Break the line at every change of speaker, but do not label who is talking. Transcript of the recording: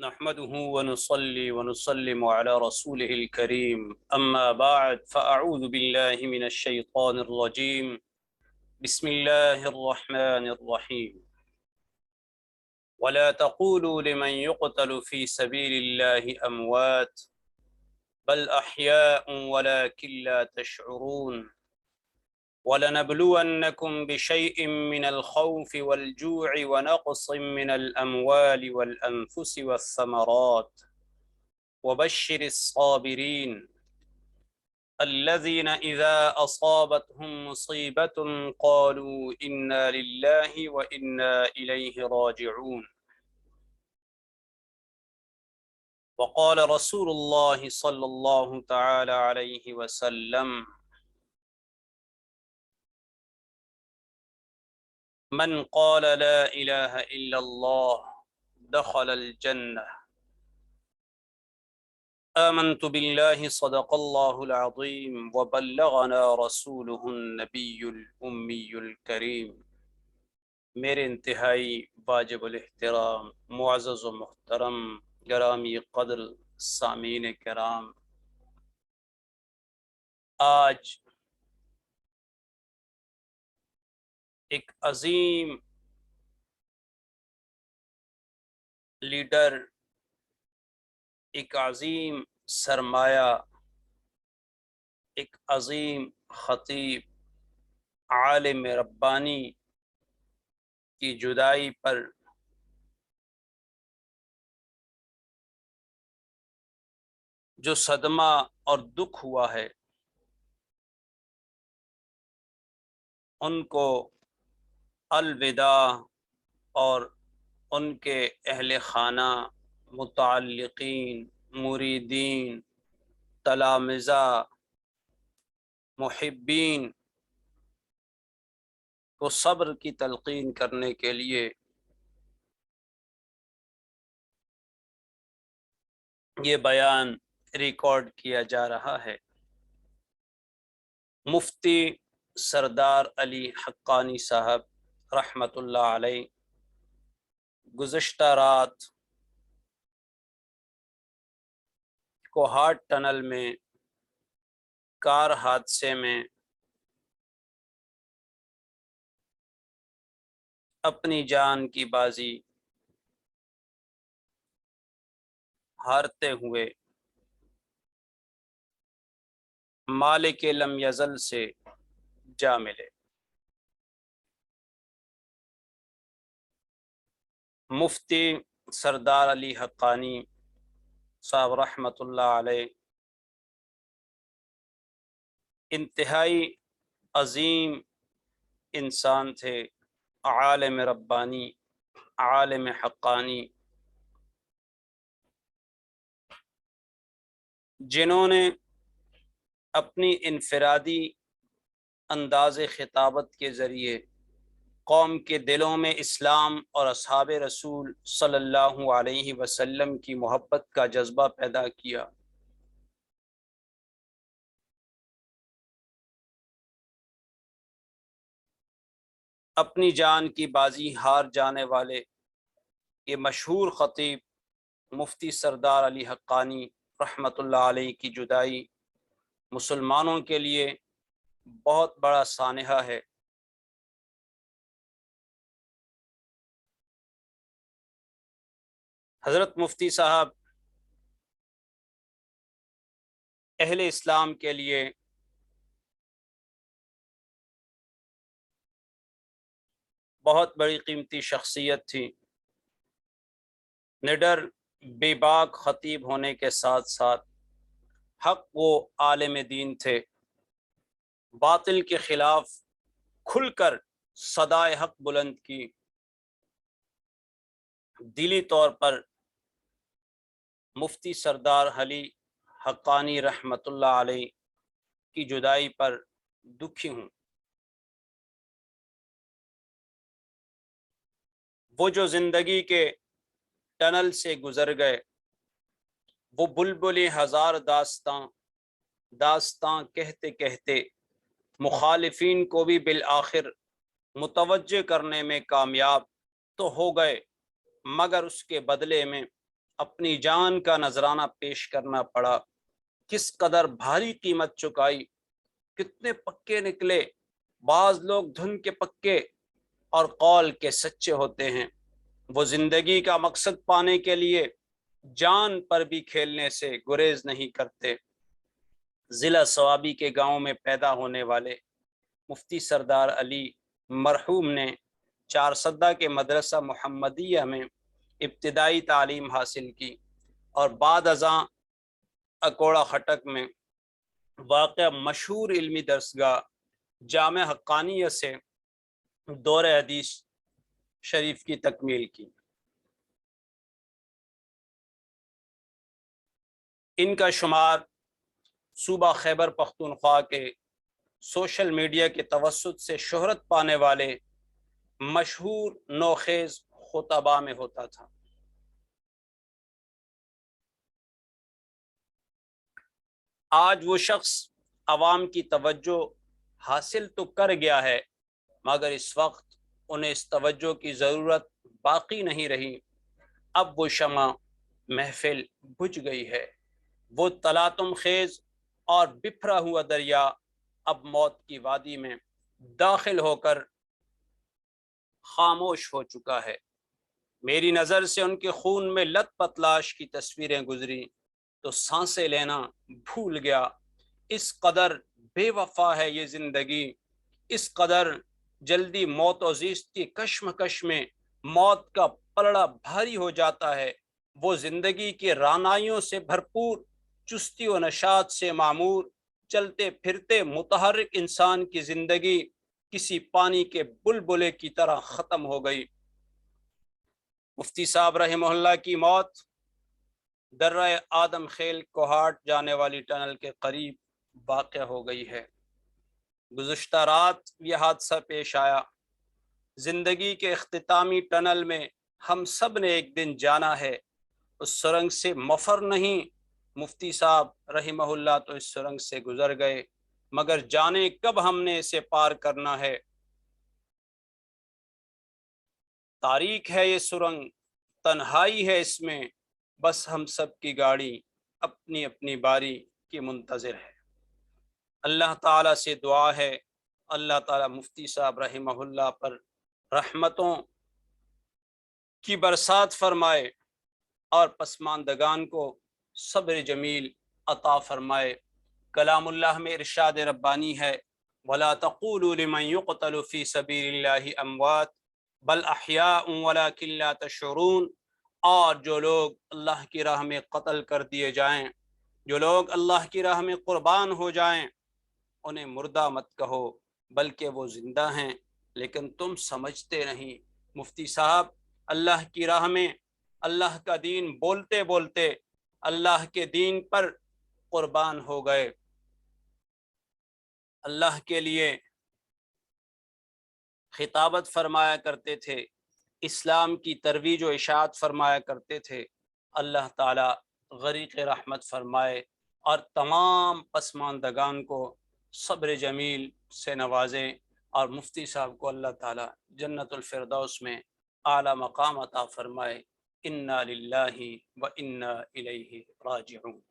نحمده ونصلي ونسلم على رسوله الكريم. أما بعد فأعوذ بالله من الشيطان الرجيم. بسم الله الرحمن الرحيم. ولا تقولوا لمن يقتل في سبيل الله أموات بل أحياء ولكن لا تشعرون. ولنبلونكم بشيء من الخوف والجوع ونقص من الأموال والأنفس والثمرات. وبشر الصابرين الذين إذا أصابتهم مصيبة قالوا إنا لله وإنا إليه راجعون. وقال رسول الله صلى الله تعالى عليه وسلم من قال لا إله إلا الله دخل الجنة. آمنت بالله صدق الله العظيم وبلغنا رسوله النبي الأمي الكريم. میرے انتہائی واجب الاحترام معزز و محترم گرامی قدر سامعین کرام آج ایک عظیم لیڈر، ایک عظیم سرمایہ، ایک عظیم خطیب، عالم ربانی کی جدائی پر جو صدمہ اور دکھ ہوا ہے، ان کو الوداع اور ان کے اہل خانہ، متعلقین، مریدین تلامزہ محبین کو صبر کی تلقین کرنے کے لیے یہ بیان ریکارڈ کیا جا رہا ہے۔ مفتی سردار علی حقانی صاحب رحمۃ اللہ علیہ۔ گزشتہ رات کوہاٹ ٹنل میں، کار حادثے میں اپنی جان کی بازی ہارتے ہوئے مالک لم یزل سے جا ملے۔ مفتی سردار علی حقانی صاحب رحمۃ اللہ علیہ، انتہائی عظیم انسان تھے، عالم ربانی، عالم حقانی، جنہوں نے اپنی انفرادی انداز خطابت کے ذریعے قوم کے دلوں میں اسلام اور اصحاب رسول صلی اللہ علیہ وسلم کی محبت کا جذبہ پیدا کیا۔ اپنی جان کی بازی ہار جانے والے یہ مشہور خطیب مفتی سردار علی حقانی رحمۃ اللہ علیہ کی جدائی مسلمانوں کے لیے بہت بڑا سانحہ ہے۔ حضرت مفتی صاحب، اہل اسلام کے لیے بہت بڑی قیمتی شخصیت تھی۔ نڈر بے باک خطیب ہونے کے ساتھ ساتھ حق و عالم دین تھے۔ باطل کے خلاف کھل کر صدائے حق بلند کی۔ دلی طور پر مفتی سردار علی حقانی رحمۃ اللہ علیہ کی جدائی پر دکھی ہوں۔ وہ جو زندگی کے ٹنل سے گزر گئے، وہ بلبل ہزار داستان داستان کہتے کہتے مخالفین کو بھی بالآخر متوجہ کرنے میں کامیاب تو ہو گئے، مگر اس کے بدلے میں اپنی جان کا نذرانہ پیش کرنا پڑا۔ کس قدر بھاری قیمت چکائی۔ کتنے پکے نکلے۔ بعض لوگ دھن کے پکے اور قول کے سچے ہوتے ہیں۔ وہ زندگی کا مقصد پانے کے لیے جان پر بھی کھیلنے سے گریز نہیں کرتے۔ ضلع ثوابی کے گاؤں میں پیدا ہونے والے مفتی سردار علی مرحوم نے چار صدہ کے مدرسہ محمدیہ میں ابتدائی تعلیم حاصل کی اور بعد ازاں اکوڑا خٹک میں واقع مشہور علمی درسگاہ جامع حقانیہ سے دور حدیث شریف کی تکمیل کی۔ ان کا شمار صوبہ خیبر پختونخوا کے سوشل میڈیا کے توسط سے شہرت پانے والے مشہور نوخیز خطبہ میں ہوتا تھا۔ آج وہ شخص عوام کی توجہ حاصل تو کر گیا ہے، مگر اس وقت انہیں اس توجہ کی ضرورت باقی نہیں رہی۔ اب وہ شمع محفل بجھ گئی ہے۔ وہ تلاتم خیز اور بفرا ہوا دریا اب موت کی وادی میں داخل ہو کر خاموش ہو چکا ہے۔ میری نظر سے ان کے خون میں لت پتلاش کی تصویریں گزری تو سانسیں لینا بھول گیا۔ اس قدر بے وفا ہے یہ زندگی۔ اس قدر جلدی موت و زیست کی کشمکش میں موت کا پلڑا بھاری ہو جاتا ہے۔ وہ زندگی کے رانائیوں سے بھرپور، چستی و نشاط سے معمور، چلتے پھرتے متحرک انسان کی زندگی کسی پانی کے بلبلے کی طرح ختم ہو گئی۔ مفتی صاحب رحمہ اللہ کی موت درہ آدم خیل کوہاٹ جانے والی ٹنل کے قریب واقع ہو گئی ہے۔ گزشتہ رات یہ حادثہ پیش آیا۔ زندگی کے اختتامی ٹنل میں ہم سب نے ایک دن جانا ہے۔ اس سرنگ سے مفر نہیں، مفتی صاحب رحمہ اللہ تو اس سرنگ سے گزر گئے۔ مگر جانے کب ہم نے اسے پار کرنا ہے؟ تاریخ ہے یہ سرنگ، تنہائی ہے اس میں، بس ہم سب کی گاڑی اپنی اپنی باری کی منتظر ہے۔ اللہ تعالیٰ سے دعا ہے۔ اللہ تعالیٰ مفتی صاحب رحمہ اللہ پر رحمتوں کی برسات فرمائے اور پسماندگان کو صبر جمیل عطا فرمائے۔ کلام اللہ میں ارشاد ربانی ہے۔ ولا تقولوا لمن يقتل في سبيل الله اموات بل احیاء ولكن لا تشعرون، اور جو لوگ اللہ کی راہ میں قتل کر دیے جائیں، جو لوگ اللہ کی راہ میں قربان ہو جائیں، انہیں مردہ مت کہو، بلکہ وہ زندہ ہیں۔ لیکن تم سمجھتے نہیں۔ مفتی صاحب، اللہ کی راہ میں اللہ کا دین بولتے بولتے اللہ کے دین پر قربان ہو گئے۔ اللہ کے لیے خطابت فرمایا کرتے تھے، اسلام کی ترویج و اشاعت فرمایا کرتے تھے۔ اللہ تعالی غریق رحمت فرمائے اور تمام پسماندگان کو صبر جمیل سے نوازیں اور مفتی صاحب کو اللہ تعالی جنت الفردوس میں اعلیٰ مقام عطا فرمائے۔ انا للہ و انا الیہ راجعون۔